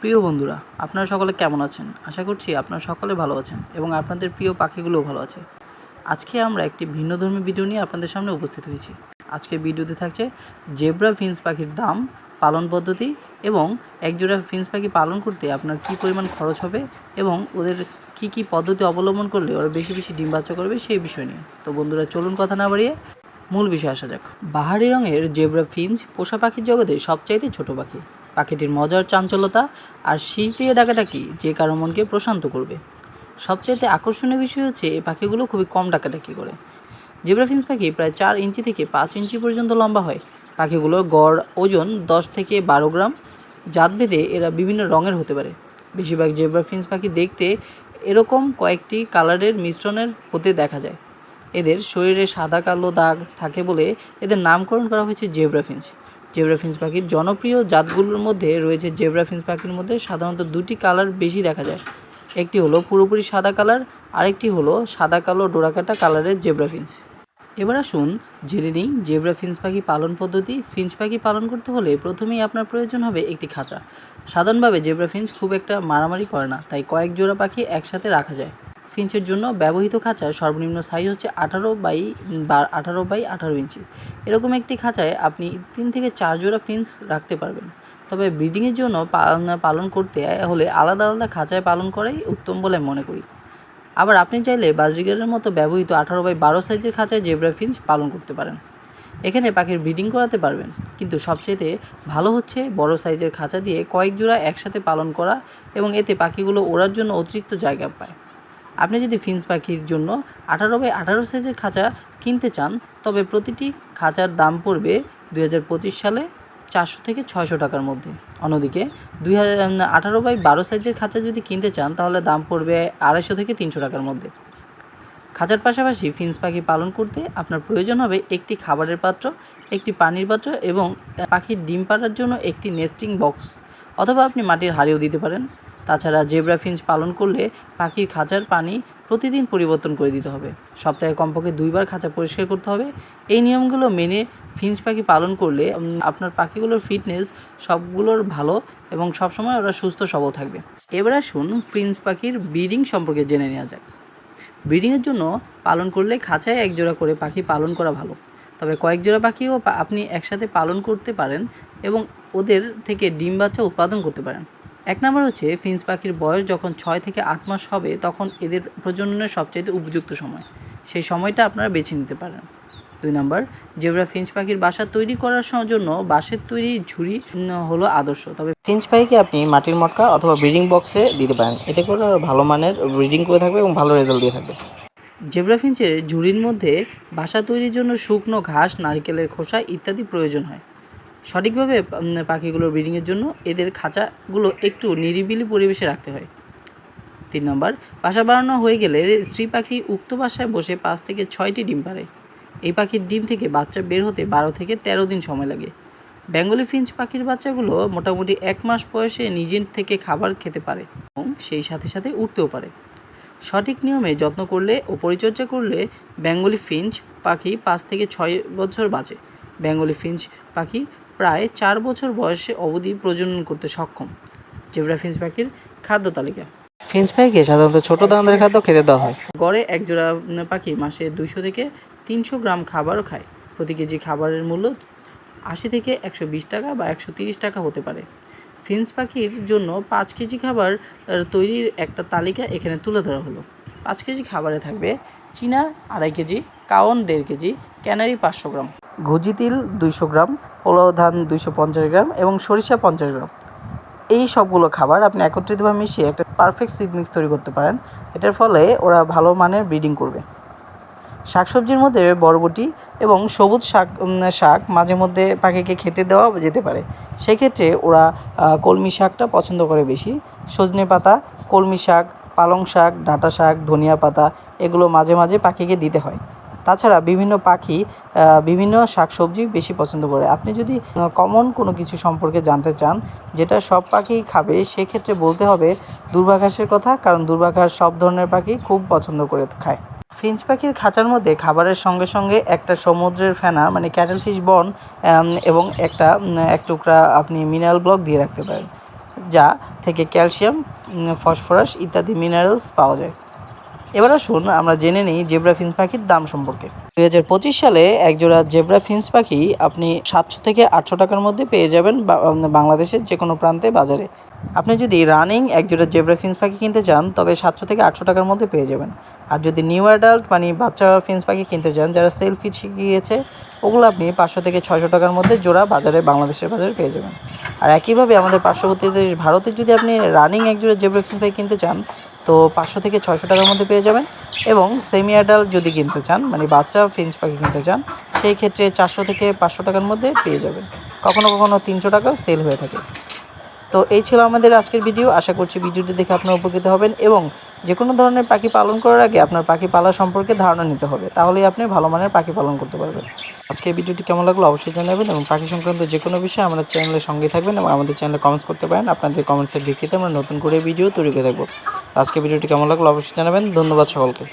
প্রিয় বন্ধুরা, আপনারা সকলে কেমন আছেন? আশা করছি আপনারা সকলে ভালো আছেন এবং আপনাদের প্রিয় পাখিগুলোও ভালো আছে। আজকে আমরা একটি ভিন্নধর্মী ভিডিও নিয়ে আপনাদের সামনে উপস্থিত হয়েছি। আজকে ভিডিওতে থাকছে জেব্রা ফিন্স পাখির দাম, পালন পদ্ধতি এবং একজোড়া ফিন্স পাখি পালন করতে আপনার কী পরিমাণ খরচ হবে এবং ওদের কি কি পদ্ধতি অবলম্বন করলে ওরা বেশি বেশি ডিম বাচ্চা করবে সেই বিষয় নিয়ে। তো বন্ধুরা, চলুন কথা না বাড়িয়ে মূল বিষয়ে আসা যাক। বাহারি রঙের জেব্রা ফিঞ্চ পোষা পাখির জগতে সবচাইতে ছোট পাখি। পাখিটির মজার চাঞ্চলতা আর শীষ দিয়ে ডাকাডাকি যে কারও মনকে প্রশান্ত করবে। সবচাইতে আকর্ষণীয় বিষয় হচ্ছে এই পাখিগুলো খুবই কম ডাকাডাকি করে। জেব্রা ফিন্স পাখি প্রায় চার ইঞ্চি থেকে পাঁচ ইঞ্চি পর্যন্ত লম্বা হয়। পাখিগুলোর গড়, ওজন দশ থেকে বারো গ্রাম। জাতভেদে এরা বিভিন্ন রঙের হতে পারে। বেশিরভাগ জেব্রা ফিন্স পাখি দেখতে এরকম কয়েকটি কালারের মিশ্রণের হতে দেখা যায়। এদের শরীরে সাদা কালো দাগ থাকে বলে এদের নামকরণ করা হয়েছে জেব্রা ফিন্স জেব্রা ফিন্স পাখির। জনপ্রিয় জাতগুলোর মধ্যে রয়েছে জেব্রা ফিন্স পাখির মধ্যে সাধারণত দুটি কালার বেশি দেখা যায়। একটি হলো পুরোপুরি সাদা কালার, আরেকটি হলো সাদা কালো ডোরাকাটা কালারের জেব্রা ফিন্স এবার আসুন জেনে নিই জেব্রা ফিন্স পাখি পালন পদ্ধতি। ফিন্স পাখি পালন করতে হলে প্রথমেই আপনার প্রয়োজন হবে একটি খাঁচা। সাধারণভাবে জেব্রা ফিন্স খুব একটা মারামারি করে না, তাই কয়েক জোড়া পাখি একসাথে রাখা যায়। ফিঞ্চের জন্য ব্যবহৃত খাঁচার সর্বনিম্ন সাইজ হচ্ছে আঠারো বাই আঠারো বাই আঠারো ইঞ্চি। এরকম একটি খাঁচায় আপনি তিন থেকে চার জোড়া ফিন্স রাখতে পারবেন। তবে ব্রিডিংয়ের জন্য পালন- করতে হলে আলাদা আলাদা খাঁচায় পালন করাই উত্তম বলে মনে করি। আবার আপনি চাইলে বাজরিগারের মতো ব্যবহৃত আঠারো বাই বারো সাইজের খাঁচায় জেব্রা ফিন্স পালন করতে পারেন। এখানে পাখির ব্রিডিং করাতে পারবেন। কিন্তু সবচেয়ে ভালো হচ্ছে বড় সাইজের খাঁচা দিয়ে কয়েক জোড়া একসাথে পালন করা এবং এতে পাখিগুলো ওড়ার জন্য অতিরিক্ত জায়গা পায়। আপনি যদি ফিন্স পাখির জন্য আঠারো বাই আঠারো সাইজের খাঁচা কিনতে চান, তবে প্রতিটি খাঁচার দাম পড়বে দুই হাজার পঁচিশ সালে চারশো থেকে ছয়শো টাকার মধ্যে। অন্যদিকে দুই হাজার আঠারো বাই বারো সাইজের খাঁচা যদি কিনতে চান, তাহলে দাম পড়বে আড়াইশো থেকে তিনশো টাকার মধ্যে। খাঁচার পাশাপাশি ফিন্স পাখি পালন করতে আপনার প্রয়োজন হবে একটি খাবারের পাত্র, একটি পানির পাত্র এবং পাখির ডিম পাড়ার জন্য একটি নেস্টিং বক্স অথবা আপনি মাটির হাড়িও দিতে পারেন। তাছাড়া জেব্রা ফিঞ্চ পালন করলে পাখির খাঁচার পানি প্রতিদিন পরিবর্তন করে দিতে হবে। সপ্তাহে কমপক্ষে দুইবার খাঁচা পরিষ্কার করতে হবে। এই নিয়মগুলো মেনে ফিঞ্চ পাখি পালন করলে আপনার পাখিগুলোর ফিটনেস সবগুলোর ভালো এবং সবসময় ওরা সুস্থ, সবল থাকবে। এবার আসুন ফিঞ্চ পাখির ব্রিডিং সম্পর্কে জেনে নেওয়া যাক। ব্রিডিংয়ের জন্য পালন করলে খাঁচায় এক জোড়া করে পাখি পালন করা ভালো। তবে কয়েক জোড়া পাখিও আপনি একসাথে পালন করতে পারেন এবং ওদের থেকে ডিম বাচ্চা উৎপাদন করতে পারেন। এক নম্বর হচ্ছে, ফিন্স পাখির বয়স যখন ছয় থেকে আট মাস হবে, তখন এদের প্রজননের সবচেয়ে উপযুক্ত সময়। সেই সময়টা আপনারা বেছে নিতে পারেন। দুই নম্বর, জেব্রা ফিঞ্চ পাখির বাসা তৈরি করার জন্য বাঁশের তৈরি ঝুড়ি হলো আদর্শ। তবে ফিঞ্চ পাখিকে আপনি মাটির মটকা অথবা ব্রিডিং বক্সে দিতে পারেন। এতে করে ভালো মানের ব্রিডিং করে থাকবে এবং ভালো রেজাল্ট দিয়ে থাকবে। জেব্রা ফিঞ্চের ঝুড়ির মধ্যে বাসা তৈরির জন্য শুকনো ঘাস, নারকেলের খোসা ইত্যাদি প্রয়োজন হয়। সঠিকভাবে পাখিগুলোর ব্রিডিংয়ের জন্য এদের খাঁচাগুলো একটু নিরিবিলি পরিবেশে রাখতে হয়। তিন নম্বর, বাসা বানানো হয়ে গেলে স্ত্রী পাখি উক্ত বাসায় বসে পাঁচ থেকে ছয়টি ডিম পারে এই পাখির ডিম থেকে বাচ্চা বের হতে বারো থেকে তেরো দিন সময় লাগে। বেঙ্গলি ফিঞ্চ পাখির বাচ্চাগুলো মোটামুটি এক মাস বয়সে নিজের থেকে খাবার খেতে পারে এবং সেই সাথে সাথে উঠতেও পারে। সঠিক নিয়মে যত্ন করলে ও পরিচর্যা করলে বেঙ্গলি ফিঞ্চ পাখি পাঁচ থেকে ছয় বছর বাঁচে। বেঙ্গলি ফিঞ্চ পাখি প্রায় চার বছর বয়সে অবধি প্রজনন করতে সক্ষম। জেব্রা ফিঞ্চ পাখির খাদ্য তালিকা। ফিঞ্চ পাখিকে সাধারণত ছোট দানাদার খাদ্য খেতে দেওয়া হয়। গড়ে এক জোড়া পাখি মাসে দুইশো থেকে তিনশো গ্রাম খাবারও খায়। প্রতি কেজি খাবারের মূল্য আশি থেকে একশো বিশ টাকা বা একশো তিরিশ টাকা হতে পারে। ফিন্স পাখির জন্য পাঁচ কেজি খাবার তৈরির একটা তালিকা এখানে তুলে ধরা হলো। পাঁচ কেজি খাবারে থাকবে চীনা আড়াই কেজি কাওন দেড় কেজি ক্যানারি পাঁচশো গ্রাম। ঘুজি তিল দুইশো গ্রাম, পোলাও ধান দুইশো পঞ্চাশ গ্রাম এবং সরিষা পঞ্চাশ গ্রাম। এই সবগুলো খাবার আপনি একত্রিতভাবে মিশিয়ে একটা পারফেক্ট সিড মিক্স তৈরি করতে পারেন। এটার ফলে ওরা ভালো মানের ব্রিডিং করবে। শাকসবজির মধ্যে বরবটি এবং সবুজ শাক শাক মাঝে মধ্যে পাখিকে খেতে দেওয়া যেতে পারে। সেক্ষেত্রে ওরা কলমি শাকটা পছন্দ করে বেশি। সজনে পাতা, কলমি শাক, পালং শাক, ডাঁটা শাক, ধনিয়া পাতা, এগুলো মাঝে মাঝে পাখিকে দিতে হয়। তাছাড়া বিভিন্ন পাখি বিভিন্ন শাকসবজি বেশি পছন্দ করে। আপনি যদি কমন কোনো কিছু সম্পর্কে জানতে চান, যেটা সব পাখি খাবে, সেক্ষেত্রে বলতে হবে দুর্বাঘাসের কথা, কারণ দুর্বাঘাস সব ধরনের পাখি খুব পছন্দ করে খায়। ফিঞ্চ পাখির খাঁচার মধ্যে খাবারের সঙ্গে সঙ্গে একটা সমুদ্রের ফেনা মানে ক্যাটেল ফিশ বন এবং একটা এক টুকরা আপনি মিনারেল ব্লক দিয়ে রাখতে পারেন, যা থেকে ক্যালসিয়াম ফসফরাস ইত্যাদি মিনারেলস পাওয়া যায়। এবার আসুন আমরা জেনে নিই জেব্রা ফিন্স পাখির দাম সম্পর্কে। দুই হাজার পঁচিশ সালে একজোড়া জেব্রা ফিন্স পাখি আপনি সাতশো থেকে আটশো টাকার মধ্যে পেয়ে যাবেন বাংলাদেশের যে কোনো প্রান্তে, বাজারে। আপনি যদি রানিং একজোড়া জেব্রা ফিন্স পাখি কিনতে চান, তবে সাতশো থেকে আটশো টাকার মধ্যে পেয়ে যাবেন। আর যদি নিউ অ্যাডাল্ট মানে বাচ্চা ফিন্স পাখি কিনতে চান, যারা সেলফি শিখিয়েছে, ওগুলো আপনি পাঁচশো থেকে ছয়শো টাকার মধ্যে জোড়া বাজারে, বাংলাদেশের বাজারে পেয়ে যাবেন। আর একইভাবে আমাদের পার্শ্ববর্তী দেশ ভারতে যদি আপনি রানিং একজোড়া জেব্রা ফিন্স পাখি কিনতে চান তো পাঁচশো থেকে ছয়শো টাকার মধ্যে পেয়ে যাবেন। এবং সেমি অ্যাডাল্ট যদি কিনতে চান মানে বাচ্চা ফিন্স পাখি কিনতে চান, সেই ক্ষেত্রে চারশো থেকে পাঁচশো টাকার মধ্যে পেয়ে যাবেন। কখনো কখনো তিনশো টাকাও সেল হয়ে থাকে। তো এই ছিল আমাদের আজকের ভিডিও আশা করছি ভিডিওটি দেখে আপনারা উপকৃত হবেন এবং যে কোনো ধরনের পাখি পালন করার আগে আপনার পাখি পালা সম্পর্কে ধারণা নিতে হবে। তাহলেই আপনি ভালো মানের পাখি পালন করতে পারবেন। আজকের ভিডিওটি কেমন লাগল অবশ্যই জানাবেন এবং পাখি সংক্রান্ত যে কোনো বিষয়ে আমাদের চ্যানেলের সঙ্গে থাকবেন এবং আমাদের চ্যানেলে কমেন্টস করতে পারেন। আপনাদের কমেন্টসের ভিত্তিতে আমরা নতুন করে ভিডিও তৈরি করে থাকব। আজকে ভিডিওটি কেমন লাগল অবশ্যই জানাবেন। ধন্যবাদ সকলকে।